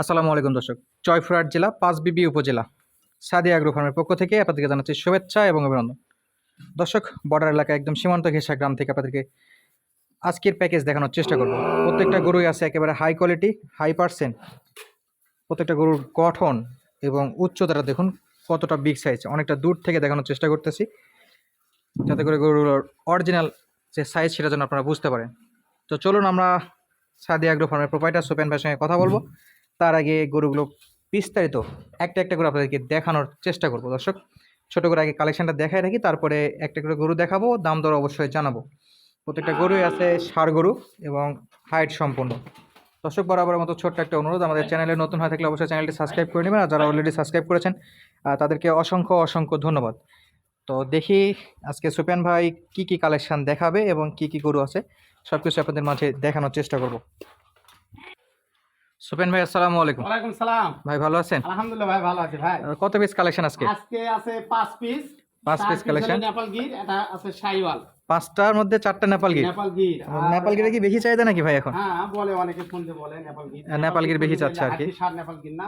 আসসালামু আলাইকুম দর্শক। জয়ফুরহাট জেলা পাঁচবিবি উপজেলা সাদি আগ্রো ফার্মের পক্ষ থেকে আপনাদেরকে জানাচ্ছি শুভেচ্ছা এবং অভিনন্দন। দর্শক, বর্ডার এলাকা একদম সীমান্ত ঘেঁষা গ্রাম থেকে আপনাদেরকে আজকের প্যাকেজ দেখানোর চেষ্টা করব। প্রত্যেকটা গরুই আছে একেবারে হাই কোয়ালিটি হাই পার্সেন্ট প্রত্যেকটা গরুর গঠন এবং উচ্চতাটা দেখুন, কতটা বিগ সাইজ অনেকটা দূর থেকে দেখানোর চেষ্টা করতেছি। যাতে করে গরুর অরিজিনাল যে সাইজ সেটা যেন আপনারা বুঝতে পারেন। তো চলুন আমরা সাদি আগ্রো ফার্মের প্রোপাইটার সোপেন ভাইয়ের সঙ্গে কথা বলব। তার আগে গরুগুলো বিস্তারিত একটা একটা করে আপনাদেরকে দেখানোর চেষ্টা করব। দর্শক, ছোটো করে আগে কালেকশানটা দেখাই রাখি, তারপরে একটা করে গরু দেখাবো, দাম দর অবশ্যই জানাব। প্রত্যেকটা গরুই আছে ষাড় গরু এবং হাইট সম্পূর্ণ দর্শক বরাবরের মতো ছোট্ট একটা অনুরোধ, আমাদের চ্যানেলে নতুন হয়ে থাকলে অবশ্যই চ্যানেলটি সাবস্ক্রাইব করে নেবেন, আর যারা অলরেডি সাবস্ক্রাইব করেছেন তাদেরকে অসংখ্য অসংখ্য ধন্যবাদ। তো দেখি আজকে সুপেন ভাই কি কি কালেকশান দেখাবে এবং কি কি গরু আছে সব কিছু আপনাদের মাঝে দেখানোর চেষ্টা করব। সুপেন ভাই আসসালামু আলাইকুম। ওয়ালাইকুম সালাম। ভাই ভালো আছেন? আলহামদুলিল্লাহ ভাই ভালো আছি ভাই। কত পিস কালেকশন আজকে? আজকে আছে 5 piece 5 piece collection Nepal Gir এটা আছে সাইওয়াল পাঁচটার মধ্যে চারটা নেপাল গির নেপাল নেপাল গিরে কি বেশি চাহিদা নাকি ভাই এখন? হ্যাঁ বলে অনেকে ফোন দিয়ে বলে নেপাল গির হ্যাঁ, নেপাল গির বেশি চাচ্ছে আর কি। সার নেপাল গির না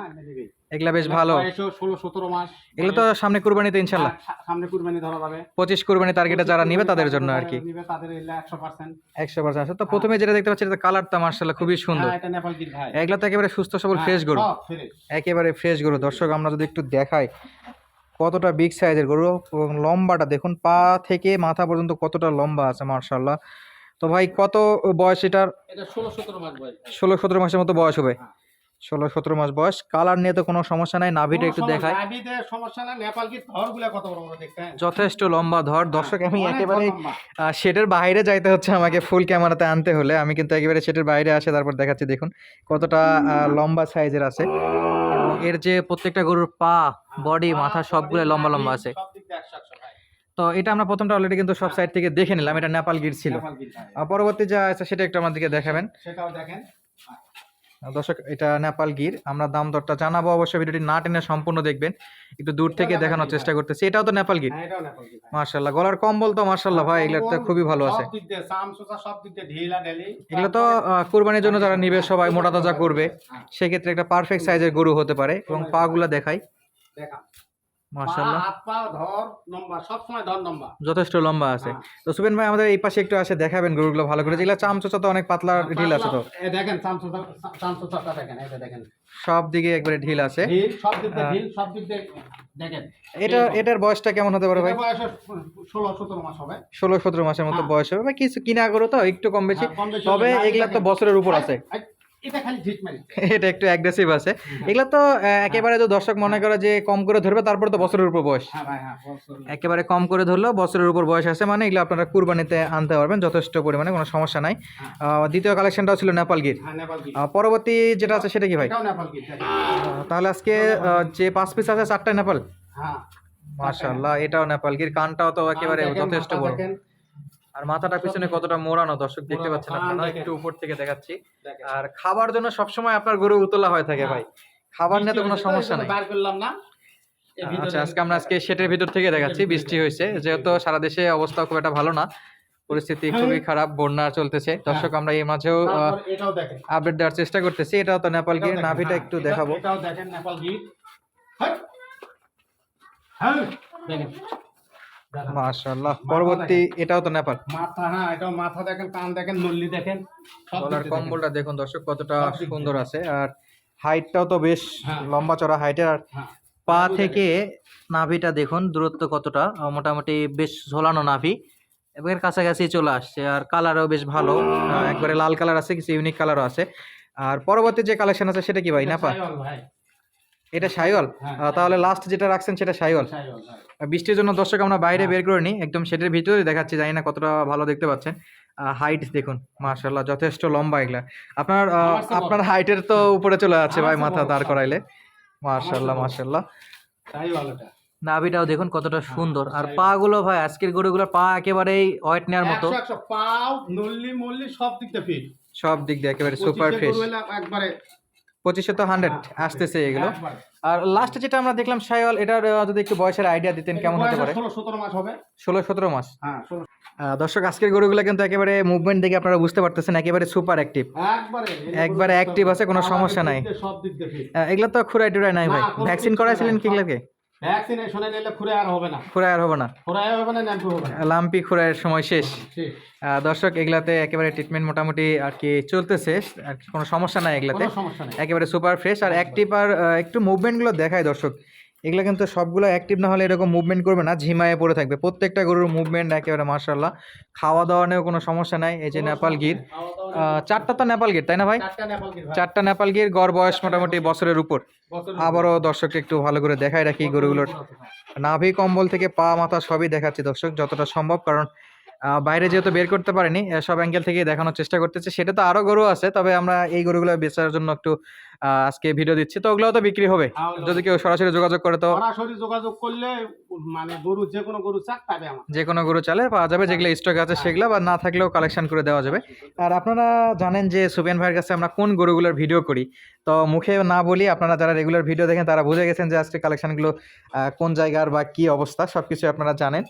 এগুলা বেশ ভালো। ষোলো সতেরো মাস। এগুলো তো সামনে কুরবানিতে ইনশাল্লাহ সামনে কুরবানি ধরা যাবে। পঁচিশ কুরবানি টার্গেটে যারা নিবে তাদের জন্য আর কি। নিবে তাদের একশো পার্সেন্ট একশো পার্সেন্ট আছে তো প্রথমে যেটা দেখতে পাচ্ছি এটা কালারটা মার্শাল্লাহ খুবই সুন্দর। হ্যাঁ এটা নেপাল গির ভাই। এগুলা তো একেবারে সুস্থ সবল হ্যাঁ, ফ্রেশ গরু। একেবারে ফ্রেশ গরু। দর্শক আমরা যদি একটু দেখাই কতটা বিগ সাইজের গরু এবং লম্বাটা দেখুন পা থেকে মাথা পর্যন্ত কতটা লম্বা আছে মার্শাল্লাহ তো ভাই কত বয়স এটার? ষোলো সতেরো মাসের মতো বয়স হবে। হ্যাঁ। ষোলো সতেরো মাস বয়স। কালার নিয়ে তো কোনো সমস্যা নাই নাভিটা একটু দেখতে হ্যাঁ? যথেষ্ট লম্বা ধর। দর্শক আমি একেবারে। শেডের বাইরে যাইতে হচ্ছে আমাকে ফুল ক্যামেরাতে আনতে হলে। আমি কিন্তু একেবারে সেটের বাইরে আসে তারপর দেখাচ্ছি দেখুন কতটা লম্বা সাইজের আছে। এর যে প্রত্যেকটা গরুর পা বডি মাথা সবগুলো লম্বা লম্বা আছে। তো এটা আমরা প্রথমটা অলরেডি কিন্তু সব সাইড থেকে দেখে নিলাম এটা নেপাল গির ছিল। আর পরবর্তী যা আছে সেটা একটু আমাদেরকে দেখাবেন সেটাও দেখেন দর্শক এটা নেপাল গির। আমরা দাম দরটা জানাব অবশ্যই ভিডিওটি না টেনে সম্পূর্ণ দেখবেন। একটু দূর থেকে দেখানোর চেষ্টা করতেছি। এটাও তো নেপাল গির। হ্যাঁ। মার্শাল্লাহ গলার কম্বল তো মার্শাল্লাহ ভাই এগুলো তো খুবই ভালো আছে। এগুলো তো কুরবানির জন্য যারা নিবে সবাই মোটা তাজা করবে। হ্যাঁ, সেক্ষেত্রে একটা পারফেক্ট সাইজের গরু হতে পারে এবং পা গুলা দেখাই। দেখা। মার্শাল্লাহ হাত পা, ধর, লম্বা, সবসময় ধর লম্বা। যথেষ্ট লম্বা আছে। হ্যাঁ। তো সুবেন ভাই আমাদের এই পাশে একটু আসে দেখাবেন গরুগুলো ভালো করে। যেগুলো চামচোচা তো অনেক পাতলা ঢিল আছে তো। দেখেন দেখেন, দেখেন। সব দিকে একবারে ঢিল আছে। ঢিল, সব দিক দিয়ে হ্যাঁ। ঢিল, সব দিক দিয়ে দেখেন। এটা এটার বয়সটা কেমন হতে পারে ভাই? বয়স ষোলো সতেরো মাস হবে। ষোলো সতেরো মাসের মতো হ্যাঁ। বয়স হবে। কিছু কিনা গরু তো একটু কম বেশি। হ্যাঁ, তবে এগুলা তো বছরের উপর আছে। এটা খালি এটা একটু অ্যাগ্রেসিভ আছে। এগুলা তো একেবারে তো দর্শক মনে করে যে কম করে ধরবে তারপরে তো বছরের উপর বয়স। হ্যাঁ হ্যাঁ। একেবারে কম করে ধরলেও বছরের উপর বয়স আছে মানে এগুলো আপনারা কুরবানিতে আনতে পারবেন যথেষ্ট পরিমাণে কোনো সমস্যা নাই। দ্বিতীয় কালেকশনটাও ছিল নেপাল গির। হ্যাঁ পরবর্তী যেটা আছে সেটা কি ভাই? তাহলে আজকে যে পাঁচ পিস আছে চারটা নেপাল? হ্যাঁ। মাশাআল্লাহ এটাও নেপাল গির কানটাও তো একেবারে যথেষ্ট বড়। আর মাথাটা পিছনে কতটা মোড়ানো দর্শক দেখতে পাচ্ছেন আপনারা একটু উপর থেকে দেখাচ্ছি। আর খাবার জন্য সবসময় আপনার গরু উতলা হয়ে থাকে ভাই। খাবার নিয়ে তো কোনো সমস্যা নাই। বার করলাম না। আচ্ছা আজকে আমরা আজকে সেটের ভিতর থেকে দেখাচ্ছি বৃষ্টি হয়েছে। যেহেতু সারা দেশে অবস্থা খুব একটা ভালো না পরিস্থিতি খুবই খারাপ বন্যা চলতেছে। দর্শক আমরা এই মাঝেও আপডেট দেওয়ার চেষ্টা করতেছি। এটাও তো নেপাল গির নাভিটা হ্যাঁ, একটু দেখাবো। এটাও দেখেন নেপাল গির হ্যাঁ হ্যাঁ দেখেন দেখেন। মাশাআল্লাহ। পরবর্তী এটাও তো নেপাল। মাথা হ্যাঁ এটাও মাথা দেখেন কান দেখেন নল্লি দেখেন গলার। কম্বলটা দেখুন দর্শক কতটা সুন্দর আছে। আর হাইটটাও তো বেশ হ্যাঁ। লম্বা চড়া হাইটের। আর হ্যাঁ। পা থেকে নাভিটা দেখুন দূরত্ব কতটা। মোটামুটি বেশ ঝোলানো নাভি। এবার কাছাকাছি চলে আসছে। আর কালারও বেশ ভালো। একবারে লাল কালার আছে কিছু ইউনিক কালারও আছে। আর পরবর্তী যে কালেকশন আছে সেটা কি ভাই নাপা ভাই। এটা সাইওয়াল? হ্যাঁ, তাহলে লাস্ট যেটা রাখছেন সেটা সাইওয়াল। বৃষ্টির জন্য দর্শক আমরা বাইরে হ্যাঁ। বের করে নিই। একদম সেটের ভিতরে দেখাচ্ছি জানি না কতটা ভালো দেখতে পাচ্ছেন। হাইট দেখুন মাশাল্লাহ যথেষ্ট লম্বা এগুলা। আপনার। আপনার হাইটের তো উপরে চলে যাচ্ছে ভাই মাথা দাঁড় করাইলে। মাশাল্লাহ বড়। মাশাল্লাহ নাভিটাও দেখুন কতটা সুন্দর। আর। পা গুলো ভাই আজকের গরুগুলোর পা একেবারেই ওয়েট নেওয়ার মতো। পাও নল্লি মল্লি সব দিক দিয়ে ফিট সব দিক দিয়ে একেবারে সুপার একবারে পঁচিশশো তো হান্ড্রেড আসতেছে এগুলো। আর লাস্ট যেটা আমরা দেখলাম সায়ল এটার যদি একটু বয়সের আইডিয়া দিতেন কেমন হতে পারে? ষোলো সতেরো মাস হ্যাঁ দর্শক আজকের গরুগুলো কিন্তু একেবারে মুভমেন্ট দেখে আপনারা বুঝতে পারতেছেন একেবারে সুপার অ্যাক্টিভ একবারে অ্যাক্টিভ আছে, কোনো সমস্যা নাই। এগুলো তো খুরাই টুরাই নাই ভাই। ভ্যাকসিন করাইছিলেন। কি লাগে ভ্যাকসিনেশনে নিলে গুলো আর হবে না। খুরাই আর হবে না। খুঁড়ে হবে না ন্যাম্পু হবে না। লাম্পি খুরাইয়ের সময় শেষ। আহ, দর্শক এগুলাতে একেবারে ট্রিটমেন্ট মোটামুটি আর কি চলতেছে। আর কোনো সমস্যা নাই এগুলাতে। একেবারে সুপার ফ্রেশ আর অ্যাক্টিভ আর আহ, একটু মুভমেন্টগুলো দেখায় দর্শক। এগুলো কিন্তু সবগুলো অ্যাক্টিভ না হলে এরকম মুভমেন্ট করবে না ঝিমায়ে পড়ে থাকবে। প্রত্যেকটা গরুর মুভমেন্ট একেবারে মার্শাল্লাহ খাওয়া দাওয়া নিয়েও কোনো সমস্যা নাই এই যে নেপাল গির। চারটা তো নেপাল গির তাই না ভাই? চারটা নেপাল গির গড় বয়স মোটামুটি বছরের উপর। আবারও দর্শককে একটু ভালো করে দেখায় রাখি গরুগুলোর। উপর নাভি কম্বল থেকে পা মাথা সবই দেখাচ্ছি দর্শক যতটা সম্ভব কারণ বাইরে যেহেতু বের করতে পারিনি সব অ্যাঙ্গেল থেকেই দেখানোর চেষ্টা করতেছি। সেটা তো আরও গরু আছে তবে আমরা এই গরুগুলো বেচার জন্য একটু আজকে ভিডিও দিচ্ছি। তো ওগুলো তো বিক্রি হবে। হ্যাঁ, যদি কেউ সরাসরি যোগাযোগ করে তো সরাসরি যোগাযোগ করলে মানে গরু যে কোনো গরু চাক পাবে আমার। যে কোনো গরু চালে পাওয়া যাবে যেগুলো স্টক আছে সেগুলো বা না থাকলেও কালেকশন করে দেওয়া যাবে। আর আপনারা জানেন যে সুবেন ভাইয়ের কাছে আমরা কোন গরুগুলোর ভিডিও করি। তো মুখে না বলি আপনারা যারা রেগুলার ভিডিও দেখেন তারা বুঝে গেছেন যে আজকে কালেকশনগুলো কোন জায়গার বা কি অবস্থা সব কিছু আপনারা জানেন।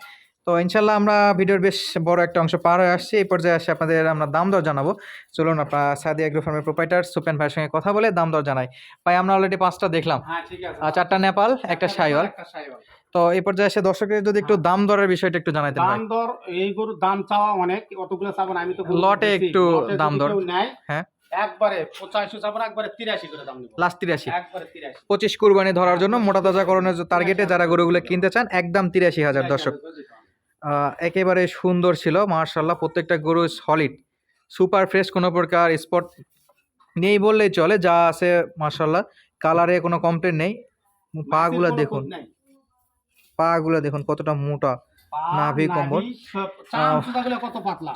তো ইনশাল্লাহ আমরা ভিডিওর বেশ বড় একটা অংশ পার হয়ে আসছি। এই পর্যায়ে আসে আপনাদের আমরা দাম দর জানাব। চলুন আপনার সাদি এগ্রো ফার্মের প্রোপাইটার সুপেন ভাইয়ের সঙ্গে কথা বলে দাম দর জানাই। ভাই আমরা অলরেডি পাঁচটা দেখলাম। হ্যাঁ চারটা নেপাল একটা সাইওয়াল। তো এই পর্যায়ে এসে দর্শকের যদি একটু দাম দরের বিষয়টা একটু জানাইতেন ভাই। দাম দর এই গরুর দাম চাওয়া অনেক অতগুলো চাবো আমি তো লটে একটু দাম দর। হ্যাঁ। একবারে পঁচাশি চাবো একবারে তিরাশি করে দাম নেব। লাস্ট তিরাশি। একবারে তিরাশি। পঁচিশ কুরবানি ধরার জন্য মোটা তাজাকরণের টার্গেটে যারা গরুগুলো কিনতে চান একদম তিরাশি হাজার দর্শক। একেবারে সুন্দর ছিল মার্শাল্লাহ প্রত্যেকটা গরু সলিড সুপার ফ্রেশ কোনো প্রকার স্পট নেই বললেই চলে যা আছে মার্শাল্লাহ কালারে কোনো কমপ্লেন নেই পাগুলা দেখুন পাগুলো দেখুন কতটা মোটা নাভি কম্বল।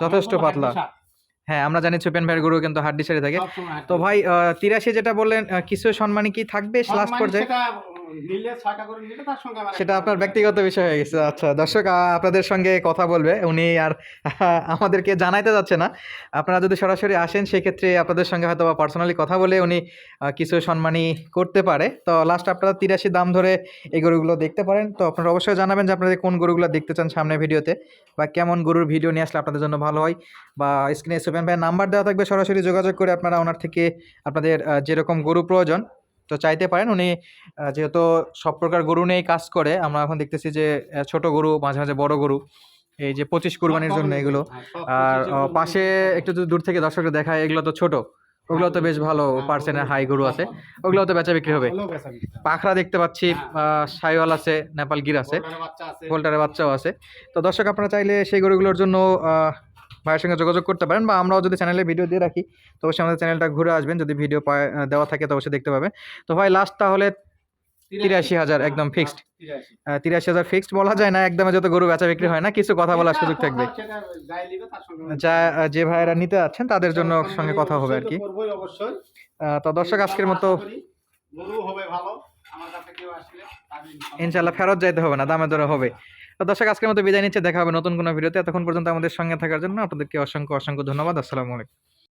যথেষ্ট পাতলা। হ্যাঁ আমরা জানি সুপেন ভাইয়ের গরু কিন্তু হাড্ডি ছেড়ে থাকে। তো ভাই তিরাশি যেটা বললেন কিছু সম্মানী কি থাকবে? লাস্ট পর্যায়ে। সেটা আপনার ব্যক্তিগত বিষয় হয়ে গেছে। আচ্ছা দর্শক আপনাদের সঙ্গে কথা বলবে। উনি আর আমাদেরকে জানাইতে যাচ্ছে না। আপনারা যদি সরাসরি আসেন সেক্ষেত্রে আপনাদের সঙ্গে হয়তো বা পার্সোনালি কথা বলে উনি কিছু সম্মানী করতে পারে। তো লাস্ট আপনারা তিরাশি দাম ধরে এই গরুগুলো দেখতে পারেন। তো আপনারা অবশ্যই জানাবেন যে আপনাদের কোন গরুগুলো দেখতে চান সামনে ভিডিওতে বা কেমন গরুর ভিডিও নিয়ে আসলে আপনাদের জন্য ভালো হয়। বা স্ক্রিনে সুপেন ভাইয়ের নাম্বার দেওয়া থাকবে। সরাসরি যোগাযোগ করে আপনারা ওনার থেকে আপনাদের যেরকম গরু প্রয়োজন তো চাইতে পারেন উনি যেহেতু সব প্রকার গরু নিয়েই কাজ করে আমরা এখন দেখতেছি যে ছোট গরু মাঝে মাঝে বড় গরু এই যে পঁচিশ কুরবানির জন্য এগুলো। আর পাশে একটু যদি দূর থেকে দর্শকরা দেখায় এগুলো তো ছোট ওগুলো তো বেশ ভালো পার্সেন্টের হাই গরু আছে ওগুলো তো বেচা বিক্রি হবে। পাখরা দেখতে পাচ্ছি সাইওয়াল আছে নেপাল গির আছে পোল্টারের বাচ্চাও আছে। তো দর্শক আপনারা চাইলে সেই গরুগুলোর জন্য ভাইয়ের সঙ্গে যোগাযোগ করতে পারেন বা আমরাও যদি চ্যানেলে ভিডিও দিয়ে রাখি তো অবশ্যই আমাদের চ্যানেলটা ঘুরে আসবেন। যদি ভিডিও দেওয়া থাকে তো অবশ্যই দেখতে পাবেন। তো ভাই লাস্ট তাহলে তিরাশি হাজার একদম ফিক্সড তিরাশি। হাজার ফিক্সড বলা যায় না একদমে যত গরু বেচা বিক্রি হয় না কিছু কথা বলার সুযোগ থাকবে। যা যে ভাইয়েরা নিতে যাচ্ছেন তাদের জন্য সঙ্গে কথা হবে আর কি। তো দর্শক আজকের মতো ইনশাল্লাহ ফেরত যাইতে হবে না দামে দরে হবে। তো দর্শক, আজকের মতো বিদায় নিচ্ছে। দেখা হবে নতুন কোনো ভিডিওতে। এতক্ষণ পর্যন্ত আমাদের সঙ্গে থাকার জন্য আপনাদেরকে অসংখ্য অসংখ্য ধন্যবাদ। আসসালামু আলাইকুম।